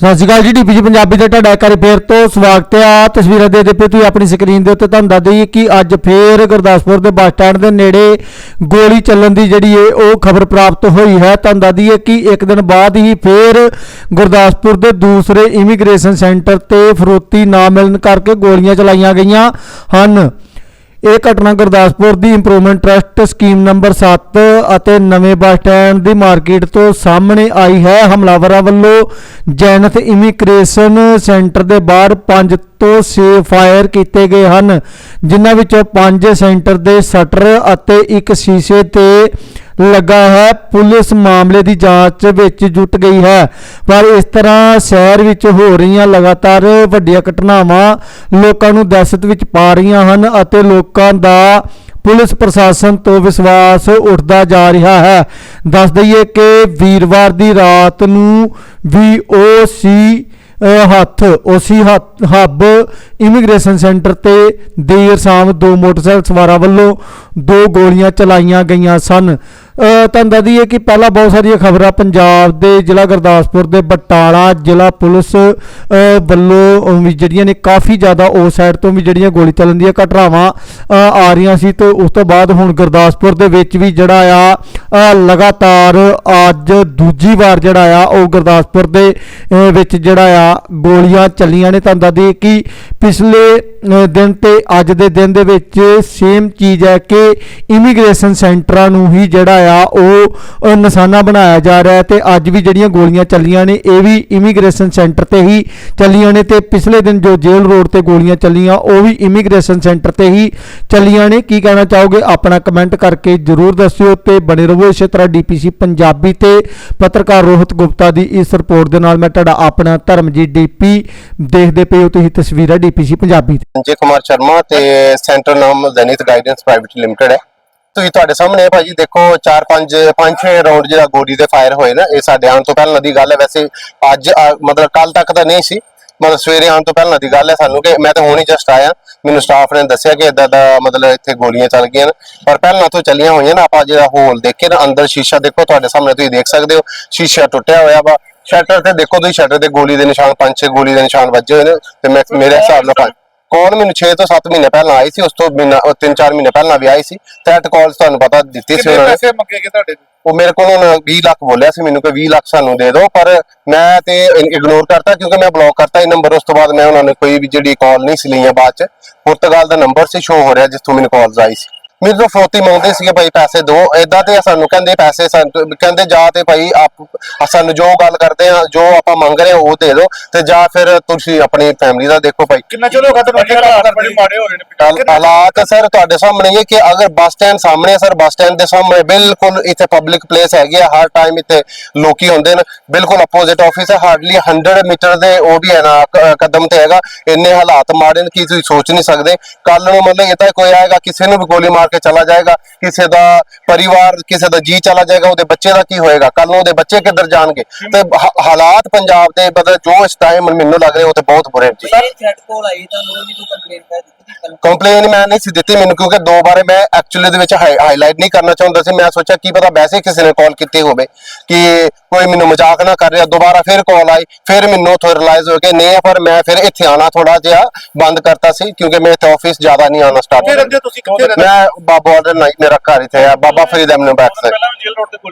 ਸਤਿ ਸ਼੍ਰੀ ਅਕਾਲ ਜੀ ਡੀਪੀਜੀ ਪੰਜਾਬੀ ਦੇ ਤੁਹਾਡਾ ਇੱਕ ਵਾਰੀ ਫੇਰ ਤੋਂ ਸਵਾਗਤ ਹੈ। ਤਸਵੀਰਾਂ ਦੇ ਦਿੱਤੇ ਤੁਸੀਂ ਆਪਣੀ ਸਕਰੀਨ ਦੇ ਉੱਤੇ ਤੁਹਾਨੂੰ ਦੱਸ ਦਈਏ ਕਿ ਅੱਜ ਫੇਰ ਗੁਰਦਾਸਪੁਰ ਦੇ ਬੱਸ ਸਟੈਂਡ ਦੇ ਨੇੜੇ ਗੋਲੀ ਚੱਲਣ ਦੀ ਜਿਹੜੀ ਹੈ ਉਹ ਖਬਰ ਪ੍ਰਾਪਤ ਹੋਈ ਹੈ। ਤੁਹਾਨੂੰ ਦੱਸ ਦਈਏ ਕਿ ਇੱਕ ਦਿਨ ਬਾਅਦ ਹੀ ਫੇਰ ਗੁਰਦਾਸਪੁਰ ਦੇ ਦੂਸਰੇ ਇਮੀਗ੍ਰੇਸ਼ਨ ਸੈਂਟਰ ਤੇ ਫਰੋਤੀ ਨਾ ਮਿਲਣ ਕਰਕੇ ਗੋਲੀਆਂ ਚਲਾਈਆਂ ਗਈਆਂ ਹਨ। ਇਹ ਘਟਨਾ ਗੁਰਦਾਸਪੁਰ ਦੀ ਇੰਪਰੂਵਮੈਂਟ ਟਰਸਟ ਸਕੀਮ ਨੰਬਰ 7 ਅਤੇ ਨਵੇਂ ਬੱਸ ਸਟੈਂਡ ਦੀ ਮਾਰਕੀਟ ਤੋਂ ਸਾਹਮਣੇ ਆਈ ਹੈ। ਹਮਲਾਵਰਾਂ ਵੱਲੋਂ ਜੈਨਥ ਇਮੀਗ੍ਰੇਸ਼ਨ ਸੈਂਟਰ ਦੇ ਬਾਹਰ 5 ਤੋਂ 6 ਫਾਇਰ ਕੀਤੇ ਗਏ ਹਨ, ਜਿਨ੍ਹਾਂ ਵਿੱਚੋਂ 5 ਸੈਂਟਰ ਦੇ ਸ਼ਟਰ ਅਤੇ ਇੱਕ ਸ਼ੀਸ਼ੇ ਤੇ ਲੱਗਾ ਹੈ। ਪੁਲਿਸ ਮਾਮਲੇ ਦੀ ਜਾਂਚ ਵਿੱਚ ਜੁਟ ਗਈ ਹੈ। ਪਰ ਇਸ ਤਰ੍ਹਾਂ ਸ਼ਹਿਰ ਵਿੱਚ ਹੋ ਰਹੀਆਂ ਲਗਾਤਾਰ ਵੱਡੀਆਂ ਘਟਨਾਵਾਂ ਲੋਕਾਂ ਨੂੰ ਦਹਿਸ਼ਤ ਵਿੱਚ ਪਾ ਰਹੀਆਂ ਹਨ ਅਤੇ ਲੋਕਾਂ ਦਾ ਪੁਲਿਸ ਪ੍ਰਸ਼ਾਸਨ ਤੋਂ ਵਿਸ਼ਵਾਸ ਉੱਠਦਾ ਜਾ ਰਿਹਾ ਹੈ। ਦੱਸ ਦਈਏ ਕਿ ਵੀਰਵਾਰ ਦੀ ਰਾਤ ਨੂੰ ਵੀਓਸੀ ਹੱਥ, ਓਸੀ ਹੱਥ- ਹੱਬ ਇਮੀਗ੍ਰੇਸ਼ਨ ਸੈਂਟਰ ਤੇ ਦੇਰ ਸ਼ਾਮ ਦੋ ਮੋਟਰਸਾਈਕਲ ਸਵਾਰਾਂ ਵੱਲੋਂ ਦੋ ਗੋਲੀਆਂ ਚਲਾਈਆਂ ਗਈਆਂ ਸਨ। ਤੁਹਾਨੂੰ ਦੱਸ ਦਈਏ ਕਿ ਪਹਿਲਾਂ ਬਹੁਤ ਸਾਰੀਆਂ ਖਬਰਾਂ ਪੰਜਾਬ ਦੇ ਜ਼ਿਲ੍ਹਾ ਗੁਰਦਾਸਪੁਰ ਦੇ ਬਟਾਲਾ ਜ਼ਿਲ੍ਹਾ ਪੁਲਿਸ ਵੱਲੋਂ ਵੀ ਜਿਹੜੀਆਂ ਨੇ ਕਾਫੀ ਜ਼ਿਆਦਾ ਉਸ ਸਾਈਡ ਤੋਂ ਵੀ ਜਿਹੜੀਆਂ ਗੋਲੀ ਚੱਲਣ ਦੀਆਂ ਘਟਨਾਵਾਂ ਆ ਰਹੀਆਂ ਸੀ ਤੇ ਉਸ ਤੋਂ ਬਾਅਦ ਹੁਣ ਗੁਰਦਾਸਪੁਰ ਦੇ ਵਿੱਚ ਵੀ ਜਿਹੜਾ ਆ ਲਗਾਤਾਰ ਅੱਜ ਦੂਜੀ ਵਾਰ ਜਿਹੜਾ ਆ ਉਹ ਗੁਰਦਾਸਪੁਰ ਦੇ ਵਿੱਚ ਜਿਹੜਾ ਆ ਗੋਲੀਆਂ ਚੱਲੀਆਂ ਨੇ। ਤੁਹਾਨੂੰ ਦੱਸ ਦਈਏ ਕਿ ਪਿਛਲੇ ਦਿਨ ਤੇ ਅੱਜ ਦੇ ਦਿਨ ਦੇ ਵਿੱਚ ਸੇਮ ਚੀਜ਼ ਹੈ ਕਿ ਇਮੀਗ੍ਰੇਸ਼ਨ ਸੈਂਟਰਾਂ ਨੂੰ ਹੀ ਜਿਹੜਾ ਆ, ਉਹ ਨਿਸ਼ਾਨਾ ਬਣਾਇਆ ਜਾ ਰਿਹਾ ਤੇ ਅੱਜ ਵੀ ਜਿਹੜੀਆਂ ਗੋਲੀਆਂ ਚੱਲੀਆਂ ਨੇ, ਇਹ ਵੀ ਇਮੀਗ੍ਰੇਸ਼ਨ ਸੈਂਟਰ ਤੇ ਹੀ ਚੱਲੀਆਂ ਨੇ ਤੇ ਪਿਛਲੇ ਦਿਨ ਜੋ ਜੇਲ੍ਹ ਰੋਡ ਤੇ ਗੋਲੀਆਂ ਚੱਲੀਆਂ, ਉਹ ਵੀ ਇਮੀਗ੍ਰੇਸ਼ਨ ਸੈਂਟਰ ਤੇ ਹੀ ਚੱਲੀਆਂ ਨੇ। ਕੀ ਕਹਿਣਾ ਚਾਹੋਗੇ? ਆਪਣਾ ਕਮੈਂਟ ਕਰਕੇ ਜਰੂਰ ਦੱਸਿਓ ਤੇ ਬਣੇ ਰਹੋ ਇਸੇ ਤਰ੍ਹਾਂ ਡੀਪੀਸੀ ਪੰਜਾਬੀ ਤੇ ਪੱਤਰਕਾਰ ਰੋਹਿਤ ਗੁਪਤਾ ਦੀ ਇਸ ਰਿਪੋਰਟ ਦੇ ਨਾਲ ਮੈਂ ਤੁਹਾਡਾ ਆਪਣਾ ਧਰਮਜੀਤ ਡੀਪੀ ਦੇਖਦੇ ਪਏ ਹੋ ਤੁਸੀਂ ਤਸਵੀਰਾਂ ਡੀਪੀਸੀ ਪੰਜਾਬੀ ਤੇ। ਸੰਜੇ ਕੁਮਾਰ ਸ਼ਰਮਾ ਤੇ ਸੈਂਟਰ ਨਾਮ ਜ਼ੈਨਿਥ ਗਾਈਡੈਂਸ ਪ੍ਰਾਈਵੇਟ ਲਿਮਟਿਡ ਹੈ। ਤੁਸੀਂ ਤੁਹਾਡੇ ਸਾਹਮਣੇ ਭਾਜੀ ਦੇਖੋ 4 5 5 6 ਰਾਉਂਡ ਜਿਹੜਾ ਗੋਲੀ ਦੇ ਫਾਇਰ ਹੋਏ ਨਾ ਇਹ ਸਾਡੇ ਆਉਣ ਤੋਂ ਪਹਿਲਾਂ ਦੀ ਗੱਲ ਹੈ। ਵੈਸੇ ਅੱਜ ਆ, ਮਤਲਬ ਕੱਲ ਤੱਕ ਤਾਂ ਨਹੀਂ ਸੀ ਮਤਲਬ ਸਵੇਰੇ ਆਉਣ ਤੋਂ ਪਹਿਲਾਂ ਦੀ ਗੱਲ ਹੈ ਸਾਨੂੰ ਕਿ ਮੈਂ ਤਾਂ ਹੁਣ ਹੀ ਜਸਟ ਆਇਆ। ਮੈਨੂੰ ਸਟਾਫ ਨੇ ਦੱਸਿਆ ਕਿ ਇਦਾਂ ਦਾ ਮਤਲਬ ਇੱਥੇ ਗੋਲੀਆਂ ਚੱਲ ਗਈਆਂ ਨੇ। ਪਰ ਪਹਿਲਾਂ ਤੋਂ ਚੱਲੀਆਂ ਹੋਈਆਂ ਨਾ ਆਪਾਂ ਜਿਹੜਾ ਹੋਲ ਦੇਖੇ ਨਾ ਅੰਦਰ ਸ਼ੀਸ਼ਾ ਦੇਖੋ ਤੁਹਾਡੇ ਸਾਹਮਣੇ ਤੁਸੀਂ ਦੇਖ ਸਕਦੇ ਹੋ। ਸ਼ੀਸ਼ਾ ਟੁੱਟਿਆ ਹੋਇਆ ਵਾ। ਸ਼ਟਰ ਤੇ ਦੇਖੋ ਤੁਸੀਂ ਸ਼ਟਰ ਤੇ ਗੋਲੀ ਦੇ ਨਿਸ਼ਾਨ ਪੰਜ ਛੇ ਗੋਲੀ ਦੇ ਨਿਸ਼ਾਨ ਵੱਜੇ ਹੋਏ ਨੇ। ਤੇ ਮੈਂ ਮੇਰੇ ਹਿਸਾਬ ਨਾਲ ਪੰਜ ਕਾਲ ਮੈਨੂੰ 6 ਤੋਂ 7 ਮਹੀਨੇ ਪਹਿਲਾਂ ਆਈ ਸੀ ਉਸ ਤੋਂ ਮਹੀਨਾ 3-4 ਮਹੀਨੇ ਪਹਿਲਾਂ ਵੀ ਆਈ ਸੀ। ਤੈਟ ਕਾਲ ਤੁਹਾਨੂੰ ਪਤਾ ਦਿੱਤੀ ਸੀ ਕਿੰਨੇ ਉਹਨਾਂ ਨੇ। ਪੈਸੇ ਮੰਗੇਗੇ ਤੁਹਾਡੇ ਤੋਂ? ਉਹ ਮੇਰੇ ਕੋਲ ਹੁਣ 20 ਲੱਖ ਬੋਲਿਆ ਸੀ ਮੈਨੂੰ ਕਿ 20 ਲੱਖ ਸਾਨੂੰ ਦੇ ਦਿਓ ਪਰ ਮੈਂ ਤੇ ਇਗਨੋਰ ਕਰਤਾ ਕਿਉਂਕਿ ਮੈਂ ਬਲੌਕ ਕਰਤਾ ਇਹ ਨੰਬਰ ਉਸ ਤੋਂ ਬਾਅਦ ਮੈਂ ਉਹਨਾਂ ਨੇ ਕੋਈ ਵੀ ਜਿਹੜੀ ਕਾਲ ਨਹੀਂ ਸੀ ਲਈਆਂ ਬਾਅਦ ਚ। ਪੁਰਤਗਾਲ ਦਾ ਨੰਬਰ ਸੀ ਸ਼ੋ ਹੋ ਰਿਹਾ ਜਿੱਥੋਂ ਮੈਨੂੰ ਕਾਲਸ ਆਈ ਸੀ। ਮੇਰੇ ਤੋਂ ਫਰੋਤੀ ਮੰਗਦੇ ਸੀਗੇ ਭਾਈ ਪੈਸੇ ਦਿਓ ਏਦਾਂ ਤੇ ਸਾਨੂੰ ਕਹਿੰਦੇ ਪੈਸੇ ਕਹਿੰਦੇ ਜਾ ਤੇ ਭਾਈ ਆਪ ਸਾਨੂੰ ਜੋ ਗੱਲ ਕਰਦੇ ਆ ਜੋ ਆਪਾਂ ਮੰਗ ਰਹੇ ਉਹ ਦੇ ਦਿਓ ਤੇ ਜਾਂ ਫਿਰ ਤੁਸੀਂ ਆਪਣੀ ਫੈਮਿਲੀ ਦਾ ਦੇਖੋ ਭਾਈ। ਕਿੰਨਾ ਚਿਰ ਹੋ ਗਿਆ ਹਾਲਾਤ ਬੜੇ ਮਾੜੇ ਹੋ ਰਹੇ ਨੇ? ਹਾਲਾਤ ਸਰ ਤੁਹਾਡੇ ਸਾਹਮਣੇ ਹੀ ਹੈ ਕਿ ਅਗਰ ਬੱਸ ਸਟੈਂਡ ਸਾਹਮਣੇ ਸਰ ਬੱਸ ਸਟੈਂਡ ਦੇ ਸਾਹਮਣੇ ਬਿਲਕੁਲ ਇੱਥੇ ਪਬਲਿਕ ਪਲੇਸ ਹੈਗੀ ਆ ਹਰ ਟਾਈਮ ਇੱਥੇ ਲੋਕੀ ਹੁੰਦੇ ਨੇ ਬਿਲਕੁਲ ਆਪੋਜ਼ਿਟ ਆਫਿਸ ਹੈ ਹਾਰਡਲੀ 100 ਮੀਟਰ ਦੇ ਉਹ ਵੀ ਹੈ ਨਾ ਕਦਮ ਤੇ ਹੈਗਾ ਇੰਨੇ ਹਾਲਾਤ ਮਾੜੇ ਨੇ ਕਿ ਤੁਸੀਂ ਸੋਚ ਨਹੀਂ ਸਕਦੇ। ਕੱਲ ਨੂੰ ਮਤਲਬ ਇਹ ਤਾਂ ਕੋਈ ਆਏਗਾ ਕਿਸੇ ਨੂੰ ਵੀ ਗੋਲੀ ਮਾਰ ਕੇ ਚਲਾ ਜਾਏਗਾ, ਕਿਸੇ ਦਾ ਪਰਿਵਾਰ, ਕਿਸੇ ਦਾ ਜੀ ਚਲਾ ਜਾਏਗਾ, ਉਹਦੇ ਬੱਚੇ ਦਾ ਕੀ ਹੋਏਗਾ? ਕੱਲ ਨੂੰ ਉਹਦੇ ਬੱਚੇ ਕਿੱਧਰ ਜਾਣਗੇ? ਤੇ ਹਾਲਾਤ ਪੰਜਾਬ ਦੇ ਮਤਲਬ ਜੋ ਇਸ ਟਾਈਮ ਮੈਨੂੰ ਲੱਗ ਰਿਹਾ, ਉਹ ਤੇ ਬਹੁਤ ਬੁਰੇ ਨੇ ਜੀ। ਇਹ ਥ੍ਰੈਟ ਕਾਲ ਆਈ, ਤੁਹਾਨੂੰ ਉਹਦੀ ਕੋਈ ਕੰਪਲੇਂਟ ਕਰ ਦਿੱਤੀ ਕੰਪਲੇਨ ਮੈਂ ਨਹੀਂ ਸੀ ਦਿੱਤੀ ਮੈਨੂੰ ਕਿਉਂਕਿ ਦੋ ਬਾਰੇ ਮੈਂ ਐਕਚੁਅਲੀ ਦੇ ਵਿੱਚ ਹਾਈਲਾਈਟ ਨਹੀਂ ਕਰਨਾ ਚਾਹੁੰਦਾ ਸੀ। ਮੈਂ ਸੋਚਿਆ ਕੀ ਪਤਾ ਵੈਸੇ ਕਿਸੇ ਨੇ ਕਾਲ ਕੀਤੀ ਹੋਵੇ ਕਿ ਕੋਈ ਮੈਨੂੰ ਮਜ਼ਾਕ ਨਾ ਕਰ ਰਿਹਾ। ਦੁਬਾਰਾ ਫਿਰ ਕਾਲ ਆਈ ਫਿਰ ਮੈਨੂੰ ਥੋੜਾ ਰਿਅਲਾਈਜ਼ ਹੋ ਗਿਆ ਨਹੀਂ ਪਰ ਮੈਂ ਫਿਰ ਇੱਥੇ ਆਣਾ ਥੋੜਾ ਜਿਹਾ ਬੰਦ ਕਰਤਾ ਸੀ ਕਿਉਂਕਿ ਮੈਂ ਇੱਥੇ ਆਫਿਸ ਜ਼ਿਆਦਾ ਨਹੀਂ ਆਉਣਾ ਕਿੱਥੇ ਸਟਾਰਟ ਮੈਂ ਬਾਬਾ ਆਰਡਰ ਨਹੀਂ ਮੇਰਾ ਘਰ ਇੱਥੇ ਆ ਬਾਬਾ ਫਰੀਦ ਐਮਨ ਬੈਕ ਪਹਿਲਾਂ